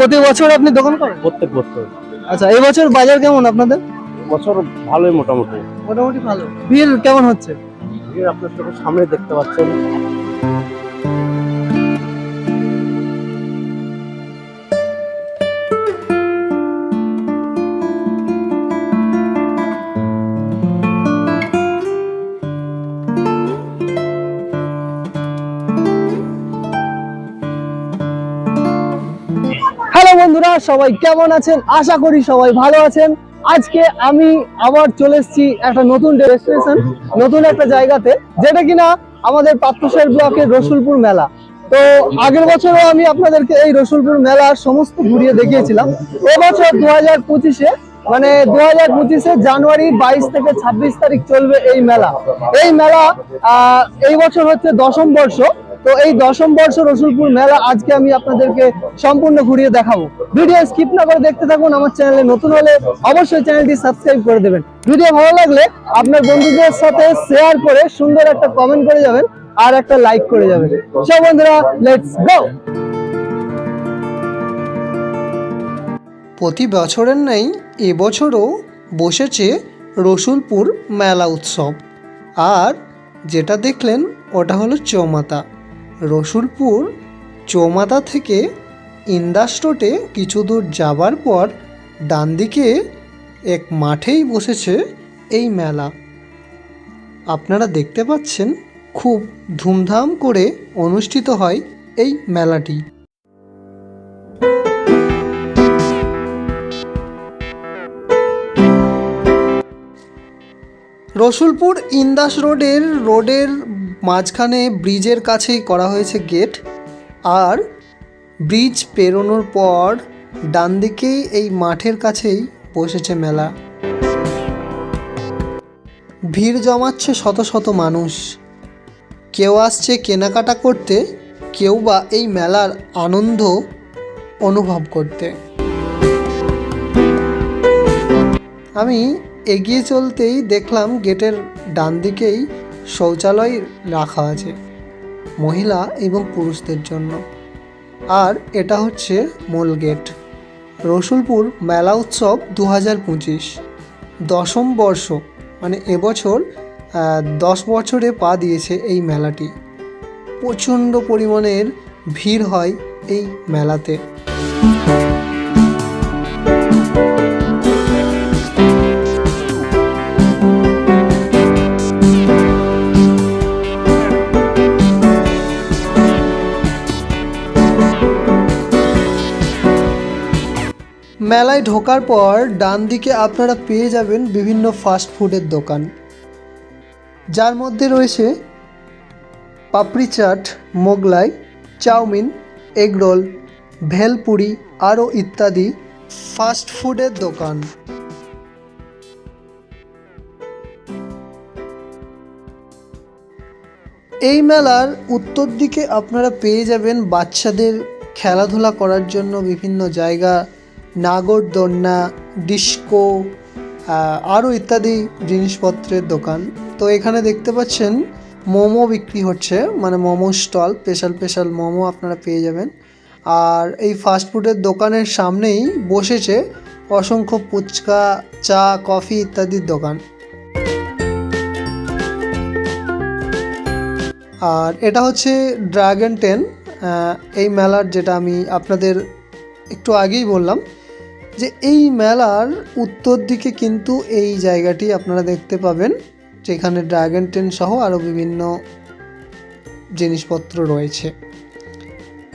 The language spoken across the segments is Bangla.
প্রতি বছর আপনি দোকান করেন? প্রত্যেক বছর। আচ্ছা এই বছর বাজার কেমন আপনাদের? বছর ভালোই মোটামুটি। মোটামুটি ভালো। বিল কেমন হচ্ছে? এই আপনার সামনে দেখতে পাচ্ছেন। বন্ধুরা, সবাই কেমন আছেন? আশা করি সবাই ভালো আছেন। আজকে আমি আবার চলে এসেছি একটা নতুন ডেস্টিনেশন নতুন একটা জায়গাতে, যেটা কিনা আমাদের পাত্রসাহের ব্লকের রসুলপুর মেলা। তো আগের বছরও আমি আপনাদেরকে এই রসুলপুর মেলার সমস্ত ঘুরিয়ে দেখিয়েছিলাম। এবছর দু হাজার পঁচিশে মানে দু হাজার পঁচিশে জানুয়ারি বাইশ থেকে ছাব্বিশ তারিখ চলবে এই মেলা। এই মেলা এই বছর হচ্ছে দশম বর্ষ। তো এই দশম বর্ষ রসুলপুর মেলা আজকে আমি আপনাদেরকে সম্পূর্ণ ঘুরিয়ে দেখাবো। ভিডিও স্কিপ না করে দেখতে থাকুন, আমার চ্যানেলে নতুন হলে অবশ্যই চ্যানেলটি সাবস্ক্রাইব করে দেবেন। ভিডিও ভালো লাগলে আপনার বন্ধুদের সাথে শেয়ার করে সুন্দর একটা কমেন্ট করে যাবেন আর একটা লাইক করে যাবেন। সব বন্ধুরা লেটস গো প্রতি বছরের নেই এবছরও বসেছে রসুলপুর মেলা উৎসব। আর যেটা দেখলেন, ওটা হলো চৌমাতা রসুলপুর চৌমাতা থেকে ইন্দাস রোডে কিছু দূর যাবার পর ডান দিকে এক মাঠেই বসেছে এই মেলা। আপনারা দেখতে পাচ্ছেন খুব ধুমধাম করে অনুষ্ঠিত হয় এই মেলাটি। রসুলপুর ইন্দাস রোডের রোডের মাঝখানে ব্রিজের কাছেই করা হয়েছে গেট আর ব্রিজ পেরোনোর পর ডান দিকেই এই মাঠের কাছেই বসেছে মেলা। ভিড় জমাচ্ছে শত শত মানুষ। কেউ আসছে কেনাকাটা করতে, কেউ বা এই মেলার আনন্দ অনুভব করতে। আমি এগিয়ে চলতেই দেখলাম গেটের ডান দিকেই শৌচালয় রাখা আছে, মহিলা এবং পুরুষদের জন্য। আর এটা হচ্ছে মূল গেট। রসুলপুর মেলা উৎসব দু হাজার পঁচিশ। দশম বর্ষ মানে এবছর দশ বছরে পা দিয়েছে এই মেলাটি। প্রচণ্ড পরিমাণের ভিড় হয় এই মেলাতে। মেলায় ঢোকার পর ডান দিকে আপনারা পেয়ে যাবেন বিভিন্ন ফাস্ট ফুডের দোকান। যার মধ্যে রয়েছে papdi chaat, Mughlai, chowmein egg roll bhelpuri আরও ইত্যাদি ফাস্ট ফুডের দোকান। এই মেলার উত্তর দিকে আপনারা পেয়ে যাবেন বাচ্চাদের খেলাধুলা করার জন্য বিভিন্ন জায়গা নাগরদোলনা, ডিস্কো আরও ইত্যাদি জিনিসপত্রের দোকান। তো এখানে দেখতে পাচ্ছেন মোমো বিক্রি হচ্ছে মানে momo stall special special momo আপনারা পেয়ে যাবেন। আর এই ফাস্টফুডের দোকানের সামনেই বসেছে অসংখ্য ফুচকা, চা, কফি ইত্যাদির দোকান। আর এটা হচ্ছে ড্রাগন টেন এই মেলার যেটা আমি আপনাদের একটু আগেই বললাম। যে এই মেলার উত্তর দিকে কিন্তু এই জায়গাটি আপনারা দেখতে পাবেন যেখানে ড্রাগন টেন সহ আরও বিভিন্ন জিনিসপত্র রয়েছে।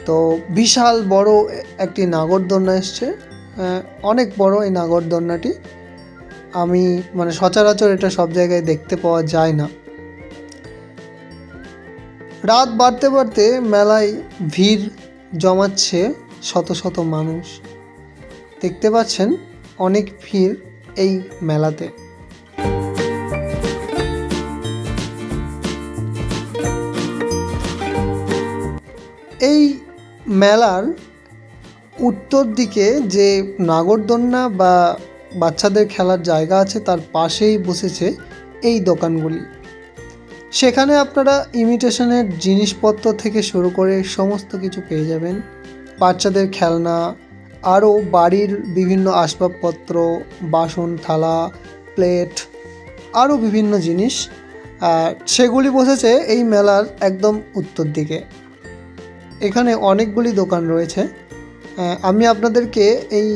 তো বিশাল বড় একটি নাগরদোলনা এসছে। আহ, অনেক বড় এই নাগরদোলনাটি। আমি মানে সচরাচর এটা সব জায়গায় দেখতে পাওয়া যায় না। রাত বাড়তে বাড়তে মেলায় ভিড় জমাচ্ছে শত শত মানুষ। দেখতে পাচ্ছেন অনেক ভিড় এই মেলাতে। এই মেলার উত্তর দিকে যে নাগরদোলনা বা বাচ্চাদের খেলার জায়গা আছে, তার পাশেই বসেছে এই দোকানগুলি। সেখানে আপনারা ইমিটেশনের জিনিসপত্র থেকে শুরু করে সমস্ত কিছু পেয়ে যাবেন। বাচ্চাদের খেলনা আরও বাড়ির বিভিন্ন আসবাবপত্র, বাসন, থালা, প্লেট, আরও বিভিন্ন জিনিস সেগুলি বসেছে এই মেলার একদম উত্তর দিকে। এখানে অনেকগুলি দোকান রয়েছে। আমি আপনাদেরকে এই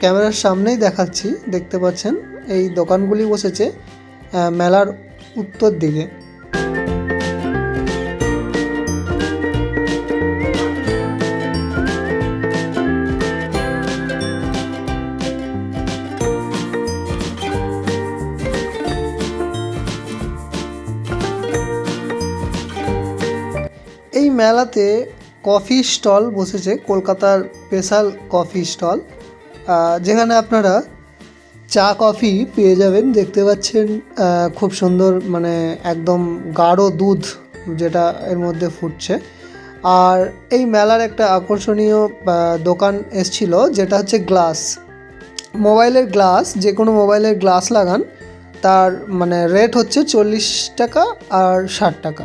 ক্যামেরার সামনেই দেখাচ্ছি, দেখতে পাচ্ছেন? এই দোকানগুলি বসেছে মেলার উত্তর দিকে। মেলাতে কফি স্টল বসেছে, কলকাতার স্পেশাল কফি স্টল। যেখানে আপনারা চা, কফি পেয়ে যাবেন। দেখতে পাচ্ছেন খুব সুন্দর মানে একদম গাঢ় দুধ যেটা এর মধ্যে ফুটছে। আর এই মেলার একটা আকর্ষণীয় দোকান এসছিল, যেটা হচ্ছে গ্লাস। মোবাইলের গ্লাস, যে কোনো মোবাইলের গ্লাস লাগান, তার মানে রেট হচ্ছে চল্লিশ টাকা আর ষাট টাকা।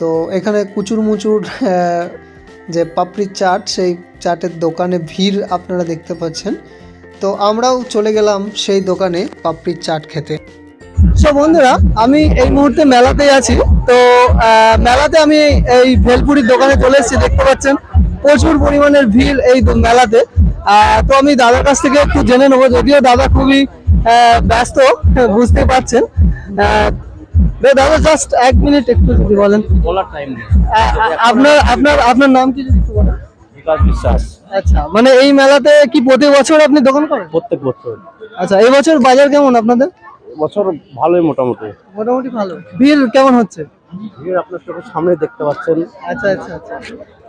তো এখানে কুচুর মুচুর যে পাপড়ির চাট, সেই চাটের দোকানে ভিড় আপনারা দেখতে পাচ্ছেন। তো আমরাও চলে গেলাম সেই দোকানে পাপড়ির চাট খেতে। সো বন্ধুরা, আমি এই মুহূর্তে মেলাতেই আছি। তো মেলাতে আমি এই ভেলপুরির দোকানে চলে এসেছি, দেখতে পাচ্ছেন। প্রচুর পরিমাণের ভিড় এই মেলাতে। তো আমি দাদার কাছ থেকে একটু জেনে নেব, যদিও দাদা খুবই ব্যস্ত, বুঝতে পারছেন। দাদা জাস্ট এক মিনিট একটু যদি বলেন। বলার টাইম আপনার আপনার আপনার নাম কি যদি বলেন? বিকাশ বিশ্বাস। আচ্ছা মানে এই মেলাতে কি প্রতি বছর আপনি দোকান করেন? প্রত্যেক বছর। আচ্ছা এই বছর বাজার কেমন আপনাদের? বছর ভালোই মোটামুটি। মোটামুটি ভালো। ভিড় কেমন হচ্ছে? ভিড় আপনার চোখের সামনে দেখতে পাচ্ছেন। আচ্ছা আচ্ছা আচ্ছা।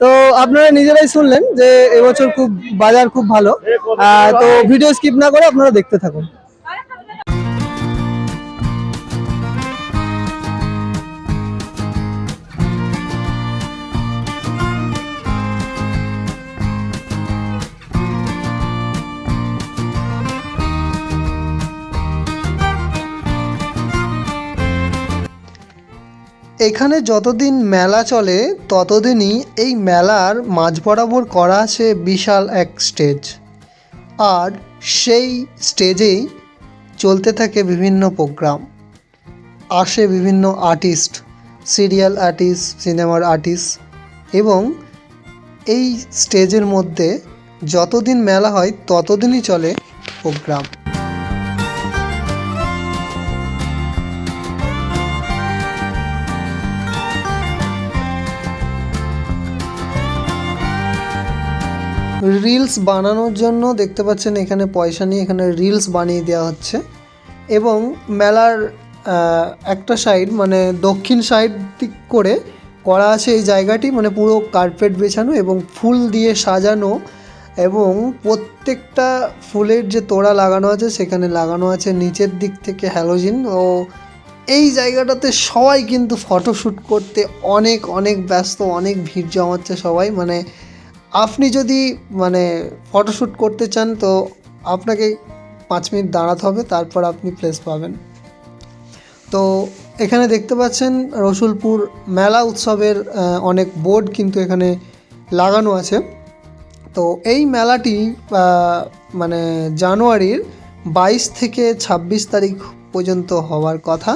তো আপনারা নিজেরাই শুনলেন যে এবছর খুব বাজার খুব ভালো। তো ভিডিও স্কিপ না করে আপনারা দেখতে থাকুন। এখানে যতদিন মেলা চলে, ততদিনই এই মেলার মাঝ বরাবর করা আছে বিশাল এক স্টেজ আর সেই স্টেজেই চলতে থাকে বিভিন্ন প্রোগ্রাম আসে বিভিন্ন আর্টিস্ট সিরিয়াল আর্টিস্ট সিনেমার আর্টিস্ট এবং এই স্টেজের মধ্যে যতদিন মেলা হয়, ততদিনই চলে প্রোগ্রাম রিলস বানানোর জন্য দেখতে পাচ্ছেন এখানে পয়সা নিয়ে এখানে রিলস বানিয়ে দেওয়া হচ্ছে। এবং মেলার একটা সাইড মানে দক্ষিণ সাইড দিক করে করা আছে এই জায়গাটি মানে পুরো কার্পেট বেছানো এবং ফুল দিয়ে সাজানো এবং প্রত্যেকটা ফুলের যে তোড়া লাগানো আছে, সেখানে লাগানো আছে নিচের দিক থেকে হ্যালোজিন ও এই জায়গাটাতে সবাই কিন্তু ফটোশ্যুট করতে অনেক অনেক ব্যস্ত, অনেক ভিড় জমাচ্ছে সবাই। মানে আপনি যদি মানে ফটোশ্যুট করতে চান, তো আপনাকে পাঁচ মিনিট দাঁড়াতে হবে, তারপর আপনি প্লেস পাবেন। তো এখানে দেখতে পাচ্ছেন, রসুলপুর মেলা উৎসবের অনেক বোর্ড কিন্তু এখানে লাগানো আছে। তো এই মেলাটি মানে জানুয়ারির বাইশ থেকে ছাব্বিশ তারিখ পর্যন্ত হওয়ার কথা।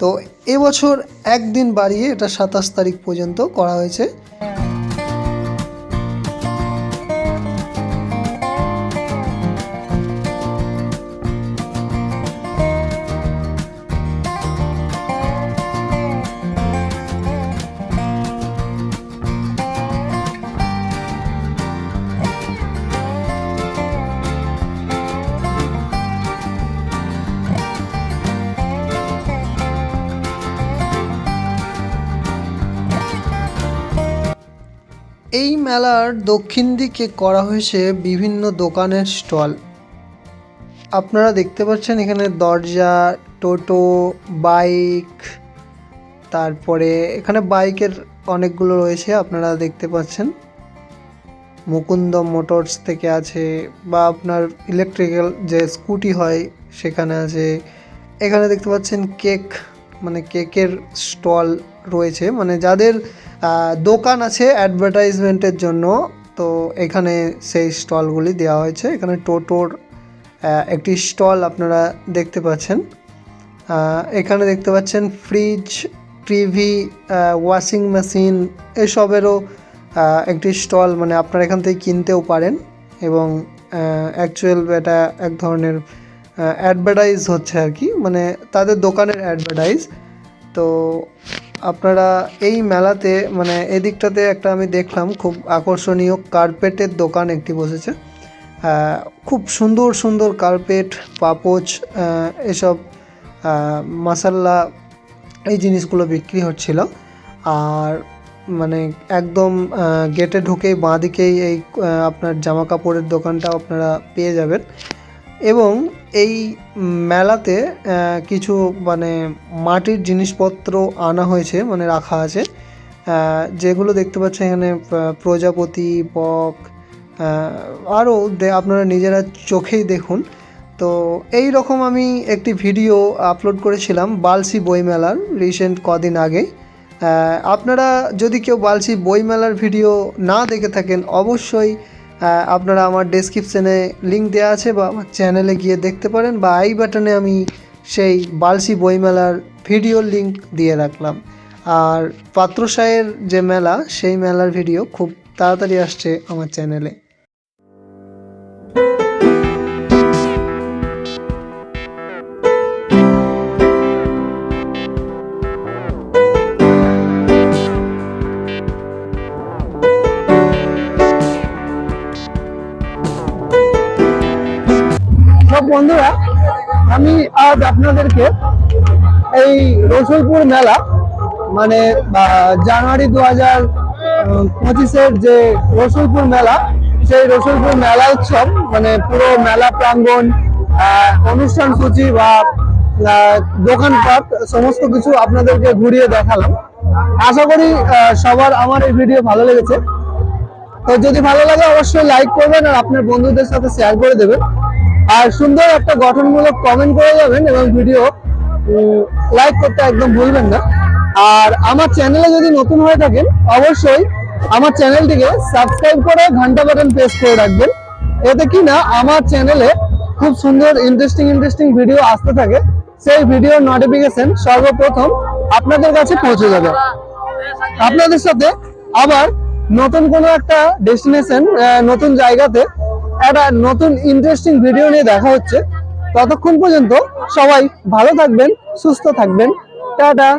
তো এবছর একদিন বাড়িয়ে এটা সাতাশ তারিখ পর্যন্ত করা হয়েছে। এই মেলার দক্ষিণ দিকে করা হয়েছে বিভিন্ন দোকানের স্টল। আপনারা দেখতে পাচ্ছেন এখানে দরজা, টোটো, বাইক, তারপরে এখানে বাইকের অনেকগুলো রয়েছে, আপনারা দেখতে পাচ্ছেন। মুকুন্দ মোটরস থেকে আছে বা আপনার ইলেকট্রিক্যাল যে স্কুটি হয় সেখানে আছে। এখানে দেখতে পাচ্ছেন কেক মানে কেকের স্টল রয়েছে মানে যাদের দোকান আছে অ্যাডভার্টাইজমেন্টের জন্য, তো এখানে সেই স্টলগুলি দেওয়া হয়েছে। এখানে টোটোর একটি স্টল আপনারা দেখতে পাচ্ছেন। এখানে দেখতে পাচ্ছেন ফ্রিজ, টিভি ওয়াশিং মেশিন এসবেরও একটি স্টল মানে আপনারা এখান থেকে কিনতেও পারেন। এবং অ্যাকচুয়াল এটা এক ধরনের অ্যাডভার্টাইজ হচ্ছে আর কি মানে তাদের দোকানের অ্যাডভার্টাইজ তো আপনারা এই মেলাতে মানে এদিকটাতে একটা আমি দেখলাম খুব আকর্ষণীয় কার্পেটের দোকান একটি বসেছে। খুব সুন্দর সুন্দর কার্পেট পাপোচ এসব আহ, মাসাল্লা এই জিনিসগুলো বিক্রি হচ্ছিল। আর মানে একদম গেটে ঢুকেই বাঁ দিকেই এই আপনার জামা কাপড়ের দোকানটা আপনারা পেয়ে যাবেন। এবং এই মেলাতে কিছু মানে মাটির জিনিসপত্র আনা হয়েছে মানে রাখা আছে যেগুলো দেখতে পাচ্ছেন এখানে প্রজাপতি, বক আরও আপনারা নিজেরা চোখেই দেখুন। তো এই রকম আমি একটি ভিডিও আপলোড করেছিলাম, বালসি বইমেলার রিসেন্ট কদিন আগে আপনারা যদি কেউ বালসি বইমেলার ভিডিও না দেখে থাকেন, অবশ্যই আপনারা আমার ডেসক্রিপশানে লিঙ্ক দেওয়া আছে বা আমার চ্যানেলে গিয়ে দেখতে পারেন বা আই বাটনে আমি সেই বালসি বইমেলার ভিডিওর লিঙ্ক দিয়ে রাখলাম। আর পাত্রসায়ের যে মেলা, সেই মেলার ভিডিও খুব তাড়াতাড়ি আসছে আমার চ্যানেলে বন্ধুরা, আমি আজ আপনাদেরকে এই রসুলপুর মেলা মানে জানুয়ারি দু হাজার পঁচিশের যে রসুলপুর মেলা, সেই রসুলপুর মেলা উৎসব মানে পুরো মেলা প্রাঙ্গণ অনুষ্ঠান সূচি বা দোকানপাট, সমস্ত কিছু আপনাদেরকে ঘুরিয়ে দেখালাম। আশা করি সবার আমার এই ভিডিও ভালো লেগেছে। তো যদি ভালো লাগে, অবশ্যই লাইক করবেন আর আপনার বন্ধুদের সাথে শেয়ার করে দেবেন। আর সুন্দর একটা গঠনমূলক কমেন্ট করে যাবেন এবং ভিডিও লাইক করতে একদম ভুলবেন না। আর আমার চ্যানেলে যদি নতুন হয়ে থাকেন, অবশ্যই আমার চ্যানেলটিকে সাবস্ক্রাইব করে ঘণ্টা বাটন প্রেস করে রাখবেন। এতে কি না, আমার চ্যানেলে খুব সুন্দর ইন্টারেস্টিং ইন্টারেস্টিং ভিডিও আসতে থাকে। সেই ভিডিওর নোটিফিকেশন সর্বপ্রথম আপনাদের কাছে পৌঁছে যাবে। আপনাদের সাথে আবার নতুন কোনো একটা ডেস্টিনেশন নতুন জায়গাতে একটা নতুন ইন্টারেস্টিং ভিডিও নিয়ে দেখা হচ্ছে। ততক্ষণ পর্যন্ত সবাই ভালো থাকবেন, সুস্থ থাকবেন। টাটা।